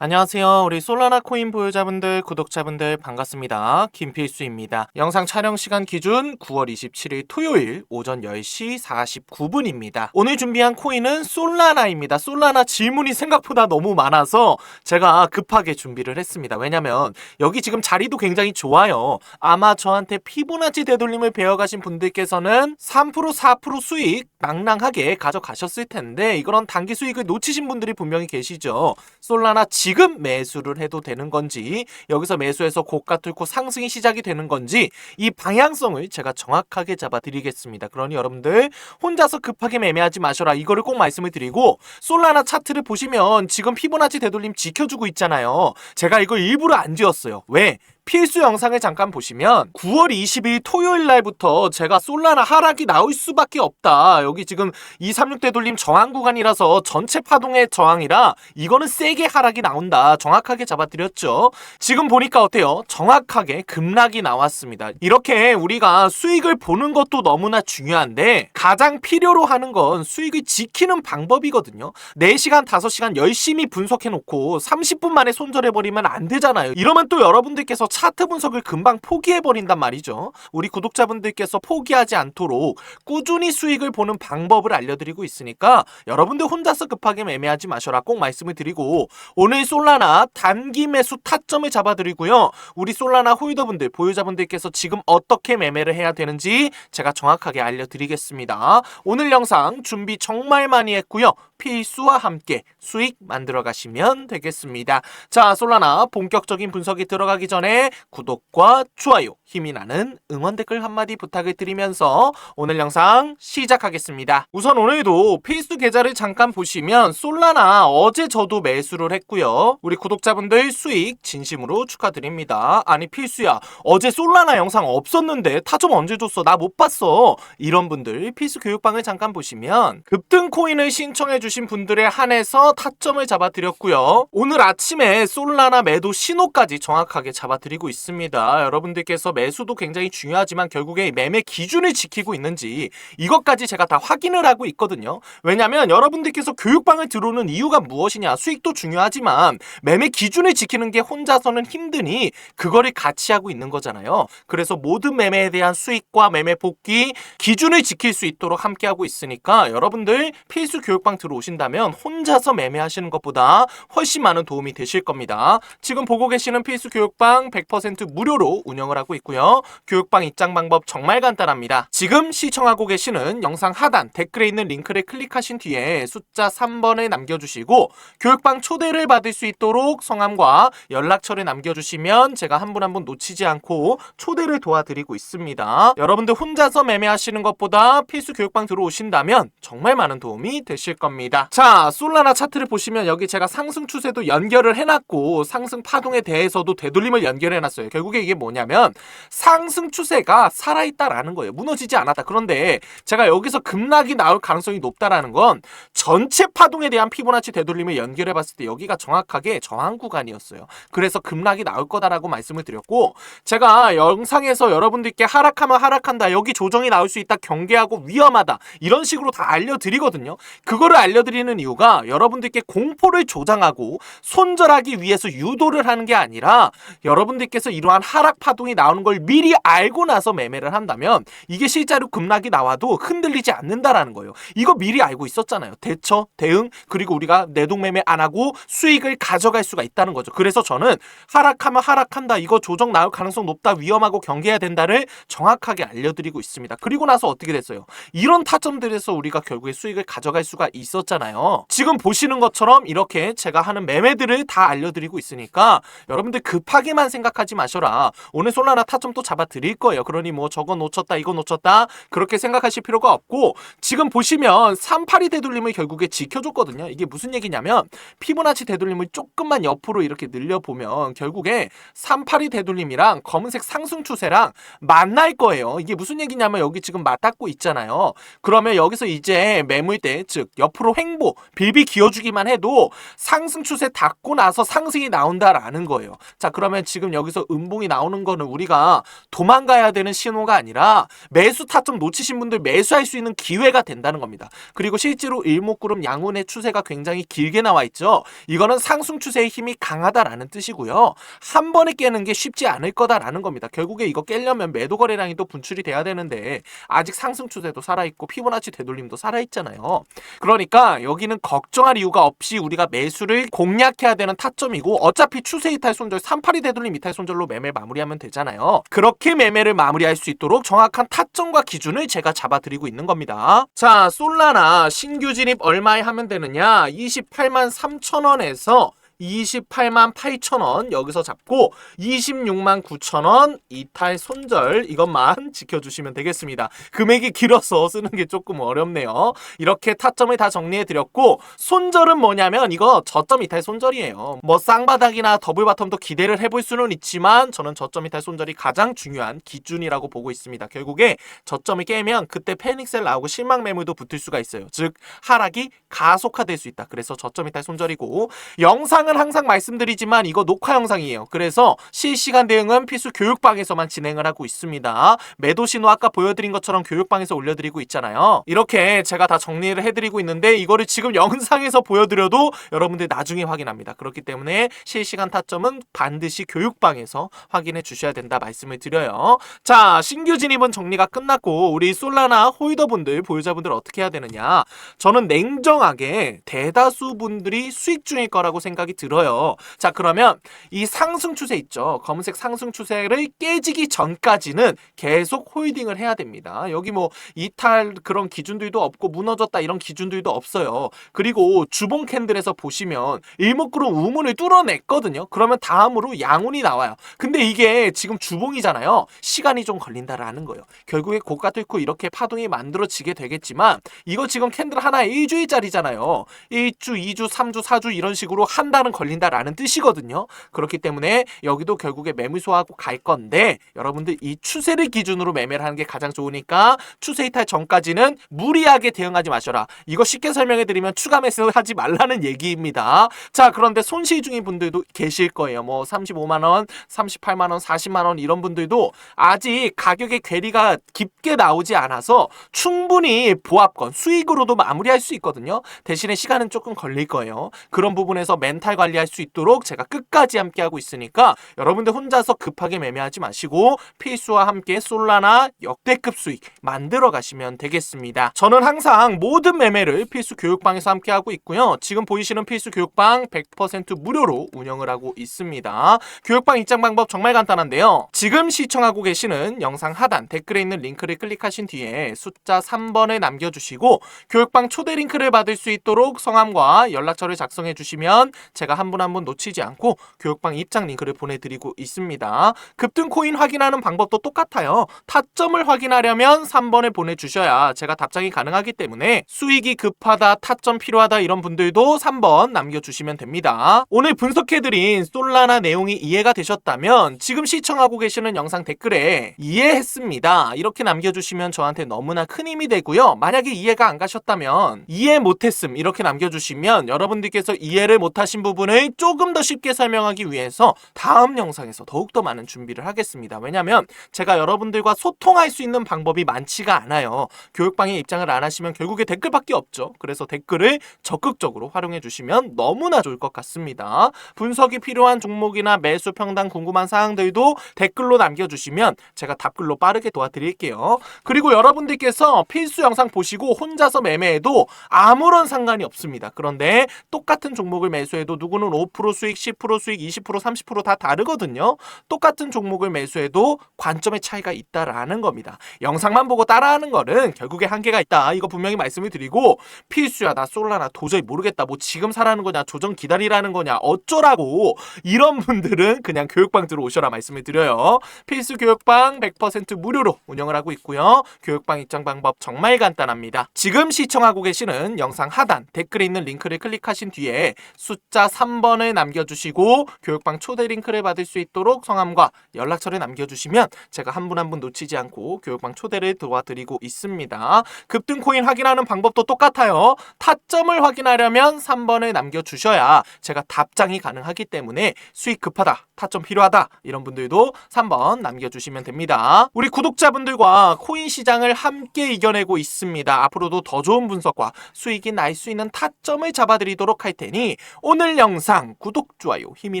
안녕하세요. 우리 솔라나 코인 보유자분들, 구독자분들 반갑습니다. 김필수입니다. 영상 촬영 시간 기준 9월 27일 토요일 오전 10시 49분입니다. 오늘 준비한 코인은 솔라나입니다. 솔라나 질문이 생각보다 너무 많아서 제가 급하게 준비를 했습니다. 왜냐면 여기 지금 자리도 굉장히 좋아요. 아마 저한테 피보나치 되돌림을 배워가신 분들께서는 3% 4% 수익 낭낭하게 가져가셨을 텐데 이런 단기 수익을 놓치신 분들이 분명히 계시죠. 솔라나 지금 매수를 해도 되는 건지 여기서 매수해서 고가 뚫고 상승이 시작이 되는 건지 이 방향성을 제가 정확하게 잡아드리겠습니다. 그러니 여러분들 혼자서 급하게 매매하지 마셔라 이거를 꼭 말씀을 드리고 솔라나 차트를 보시면 지금 피보나치 되돌림 지켜주고 있잖아요. 제가 이걸 일부러 안 지었어요. 왜? 필수 영상을 잠깐 보시면 9월 20일 토요일 날부터 제가 솔라나 하락이 나올 수밖에 없다. 여기 지금 236 되돌림 저항 구간이라서 전체 파동의 저항이라 이거는 세게 하락이 나온다. 정확하게 잡아드렸죠. 지금 보니까 어때요? 정확하게 급락이 나왔습니다. 이렇게 우리가 수익을 보는 것도 너무나 중요한데 가장 필요로 하는 건 수익을 지키는 방법이거든요. 4시간, 5시간 열심히 분석해놓고 30분 만에 손절해버리면 안 되잖아요. 이러면 또 여러분들께서 차트 분석을 금방 포기해버린단 말이죠. 우리 구독자분들께서 포기하지 않도록 꾸준히 수익을 보는 방법을 알려드리고 있으니까 여러분들 혼자서 급하게 매매하지 마셔라 꼭 말씀을 드리고 오늘 솔라나 단기 매수 타점을 잡아드리고요. 우리 솔라나 홀더분들, 보유자분들께서 지금 어떻게 매매를 해야 되는지 제가 정확하게 알려드리겠습니다. 오늘 영상 준비 정말 많이 했고요. 필수와 함께 수익 만들어 가시면 되겠습니다. 자, 솔라나 본격적인 분석이 들어가기 전에 구독과 좋아요, 힘이 나는 응원 댓글 한마디 부탁을 드리면서 오늘 영상 시작하겠습니다. 우선 오늘도 필수 계좌를 잠깐 보시면 솔라나 어제 저도 매수를 했고요. 우리 구독자분들 수익 진심으로 축하드립니다. 아니 필수야 어제 솔라나 영상 없었는데 타점 언제 줬어? 나 못 봤어. 이런 분들 필수 교육방을 잠깐 보시면 급등 코인을 신청해 주신 분들에 한해서 타점을 잡아드렸고요. 오늘 아침에 솔라나 매도 신호까지 정확하게 잡아드 리고 있습니다. 여러분들께서 매수도 굉장히 중요하지만 결국에 매매 기준을 지키고 있는지 이것까지 제가 다 확인을 하고 있거든요. 왜냐면 여러분들께서 교육방을 들어오는 이유가 무엇이냐 수익도 중요하지만 매매 기준을 지키는 게 혼자서는 힘드니 그거를 같이 하고 있는 거잖아요. 그래서 모든 매매에 대한 수익과 매매 복귀 기준을 지킬 수 있도록 함께 하고 있으니까 여러분들 필수 교육방 들어오신다면 혼자서 매매하시는 것보다 훨씬 많은 도움이 되실 겁니다. 지금 보고 계시는 필수 교육방 100% 무료로 운영을 하고 있고요. 교육방 입장 방법 정말 간단합니다. 지금 시청하고 계시는 영상 하단 댓글에 있는 링크를 클릭하신 뒤에 숫자 3번을 남겨주시고 교육방 초대를 받을 수 있도록 성함과 연락처를 남겨주시면 제가 한분 한분 놓치지 않고 초대를 도와드리고 있습니다. 여러분들 혼자서 매매하시는 것보다 필수 교육방 들어오신다면 정말 많은 도움이 되실 겁니다. 자, 솔라나 차트를 보시면 여기 제가 상승 추세도 연결을 해놨고 상승 파동에 대해서도 되돌림을 연결 해놨어요. 결국에 이게 뭐냐면 상승 추세가 살아있다라는 거예요. 무너지지 않았다. 그런데 제가 여기서 급락이 나올 가능성이 높다라는 건 전체 파동에 대한 피보나치 되돌림을 연결해 봤을 때 여기가 정확하게 저항 구간이었어요. 그래서 급락이 나올 거다라고 말씀을 드렸고 제가 영상에서 여러분들께 하락하면 하락한다. 여기 조정이 나올 수 있다. 경계하고 위험하다. 이런 식으로 다 알려드리거든요. 그거를 알려드리는 이유가 여러분들께 공포를 조장하고 손절하기 위해서 유도를 하는 게 아니라 여러분 들께서 이러한 하락 파동이 나오는 걸 미리 알고 나서 매매를 한다면 이게 실제로 급락이 나와도 흔들리지 않는다라는 거예요. 이거 미리 알고 있었잖아요. 대처, 대응, 그리고 우리가 내동매매 안 하고 수익을 가져갈 수가 있다는 거죠. 그래서 저는 하락하면 하락한다. 이거 조정 나올 가능성 높다. 위험하고 경계해야 된다를 정확하게 알려드리고 있습니다. 그리고 나서 어떻게 됐어요? 이런 타점들에서 우리가 결국에 수익을 가져갈 수가 있었잖아요. 지금 보시는 것처럼 이렇게 제가 하는 매매들을 다 알려드리고 있으니까 여러분들 급하게만 생각 하지 마셔라. 오늘 솔라나 타점 또 잡아 드릴 거예요. 그러니 뭐 저거 놓쳤다, 이거 놓쳤다 그렇게 생각하실 필요가 없고 지금 보시면 38이 되돌림을 결국에 지켜줬거든요. 이게 무슨 얘기냐면 피보나치 되돌림을 조금만 옆으로 이렇게 늘려보면 결국에 38이 되돌림이랑 검은색 상승 추세랑 만날 거예요. 이게 무슨 얘기냐면 여기 지금 맞닿고 있잖아요. 그러면 여기서 이제 매물대 즉 옆으로 횡보 빌비 기어주기만 해도 상승 추세 닿고 나서 상승이 나온다라는 거예요. 자 그러면 지금 여기서 음봉이 나오는 거는 우리가 도망가야 되는 신호가 아니라 매수 타점 놓치신 분들 매수할 수 있는 기회가 된다는 겁니다. 그리고 실제로 일목구름 양운의 추세가 굉장히 길게 나와 있죠. 이거는 상승 추세의 힘이 강하다라는 뜻이고요. 한 번에 깨는 게 쉽지 않을 거다라는 겁니다. 결국에 이거 깰려면 매도 거래량이 또 분출이 돼야 되는데 아직 상승 추세도 살아있고 피보나치 되돌림도 살아있잖아요. 그러니까 여기는 걱정할 이유가 없이 우리가 매수를 공략해야 되는 타점이고 어차피 추세 이탈 손절 382 되돌림 이탈 손절로 매매 마무리하면 되잖아요. 그렇게 매매를 마무리할 수 있도록 정확한 타점과 기준을 제가 잡아드리고 있는 겁니다. 자, 솔라나 신규 진입 얼마에 하면 되느냐? 28만 3천 원에서 28만 8천 원 여기서 잡고 26만 9천 원 이탈 손절 이것만 지켜주시면 되겠습니다. 금액이 길어서 쓰는 게 조금 어렵네요. 이렇게 타점을 다 정리해 드렸고 손절은 뭐냐면 이거 저점 이탈 손절이에요. 뭐 쌍바닥이나 더블 바텀도 기대를 해볼 수는 있지만 저는 저점 이탈 손절이 가장 중요한 기준이라고 보고 있습니다. 결국에 저점을 깨면 그때 패닉셀 나오고 실망 매물도 붙을 수가 있어요. 즉 하락이 가속화될 수 있다. 그래서 저점 이탈 손절이고 영상 영상은 항상 말씀드리지만 이거 녹화 영상이에요. 그래서 실시간 대응은 필수 교육방에서만 진행을 하고 있습니다. 매도 신호 아까 보여드린 것처럼 교육방에서 올려드리고 있잖아요. 이렇게 제가 다 정리를 해드리고 있는데 이거를 지금 영상에서 보여드려도 여러분들 나중에 확인합니다. 그렇기 때문에 실시간 타점은 반드시 교육방에서 확인해 주셔야 된다 말씀을 드려요. 자 신규 진입은 정리가 끝났고 우리 솔라나 홀더분들 보유자분들 어떻게 해야 되느냐 저는 냉정하게 대다수 분들이 수익 중일 거라고 생각이 들어요. 자, 그러면 이 상승 추세 있죠. 검은색 상승 추세를 깨지기 전까지는 계속 홀딩을 해야 됩니다. 여기 뭐 이탈 그런 기준들도 없고 무너졌다 이런 기준들도 없어요. 그리고 주봉 캔들에서 보시면 일목구름 우문을 뚫어냈거든요. 그러면 다음으로 양운이 나와요. 근데 이게 지금 주봉이잖아요. 시간이 좀 걸린다라는 거예요. 결국에 고가 뚫고 이렇게 파동이 만들어지게 되겠지만 이거 지금 캔들 하나 1주일짜리잖아요. 1주, 2주, 3주, 4주 이런 식으로 한 달은 걸린다라는 뜻이거든요. 그렇기 때문에 여기도 결국에 매물소하고 갈 건데 여러분들 이 추세를 기준으로 매매를 하는 게 가장 좋으니까 추세 이탈 전까지는 무리하게 대응하지 마셔라. 이거 쉽게 설명해 드리면 추가 매수 하지 말라는 얘기입니다. 자, 그런데 손실 중인 분들도 계실 거예요. 뭐 35만 원, 38만 원, 40만 원 이런 분들도 아직 가격의 괴리가 깊게 나오지 않아서 충분히 보합권 수익으로도 마무리할 수 있거든요. 대신에 시간은 조금 걸릴 거예요. 그런 부분에서 멘탈 관리할 수 있도록 제가 끝까지 함께 하고 있으니까 여러분들 혼자서 급하게 매매하지 마시고 필수와 함께 솔라나 역대급 수익 만들어 가시면 되겠습니다. 저는 항상 모든 매매를 필수 교육방에서 함께 하고 있고요. 지금 보이시는 필수 교육방 100% 무료로 운영을 하고 있습니다. 교육방 입장 방법 정말 간단한데요. 지금 시청하고 계시는 영상 하단 댓글에 있는 링크를 클릭하신 뒤에 숫자 3번을 남겨주시고 교육방 초대 링크를 받을 수 있도록 성함과 연락처를 작성해 주시면 제가 한 분 한 분 놓치지 않고 교육방 입장 링크를 보내드리고 있습니다. 급등 코인 확인하는 방법도 똑같아요. 타점을 확인하려면 3번을 보내주셔야 제가 답장이 가능하기 때문에 수익이 급하다, 타점 필요하다 이런 분들도 3번 남겨주시면 됩니다. 오늘 분석해드린 솔라나 내용이 이해가 되셨다면 지금 시청하고 계시는 영상 댓글에 이해했습니다. 이렇게 남겨주시면 저한테 너무나 큰 힘이 되고요. 만약에 이해가 안 가셨다면 이해 못했음 이렇게 남겨주시면 여러분들께서 이해를 못하신 부분을 조금 더 쉽게 설명하기 위해서 다음 영상에서 더욱더 많은 준비를 하겠습니다. 왜냐하면 제가 여러분들과 소통할 수 있는 방법이 많지가 않아요. 교육방에 입장을 안 하시면 결국에 댓글밖에 없죠. 그래서 댓글을 적극적으로 활용해 주시면 너무나 좋을 것 같습니다. 분석이 필요한 종목이나 매수 평단 궁금한 사항들도 댓글로 남겨주시면 제가 답글로 빠르게 도와드릴게요. 그리고 여러분들께서 필수 영상 보시고 혼자서 매매해도 아무런 상관이 없습니다. 그런데 똑같은 종목을 매수해도 누구는 5% 수익, 10% 수익, 20%, 30%다 다르거든요. 똑같은 종목을 매수해도 관점의 차이가 있다라는 겁니다. 영상만 보고 따라하는 거는 결국에 한계가 있다. 이거 분명히 말씀을 드리고 필수야. 나 솔라나 도저히 모르겠다. 뭐 지금 사라는 거냐, 조정 기다리라는 거냐, 어쩌라고 이런 분들은 그냥 교육방 들어오셔라 말씀을 드려요. 필수 교육방 100% 무료로 운영을 하고 있고요. 교육방 입장 방법 정말 간단합니다. 지금 시청하고 계시는 영상 하단 댓글에 있는 링크를 클릭하신 뒤에 숫자 3번을 남겨주시고 교육방 초대 링크를 받을 수 있도록 성함과 연락처를 남겨주시면 제가 한분 한 분 놓치지 않고 교육방 초대를 도와드리고 있습니다. 급등 코인 확인하는 방법도 똑같아요. 타점을 확인하려면 3번을 남겨주셔야 제가 답장이 가능하기 때문에 수익 급하다, 타점 필요하다 이런 분들도 3번 남겨주시면 됩니다. 우리 구독자분들과 코인 시장을 함께 이겨내고 있습니다. 앞으로도 더 좋은 분석과 수익이 날 수 있는 타점을 잡아드리도록 할 테니 오늘 영상 구독, 좋아요, 힘이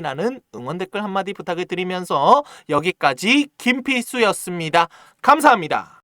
나는 응원 댓글 한마디 부탁을 드리면서 여기까지 김필수였습니다. 감사합니다.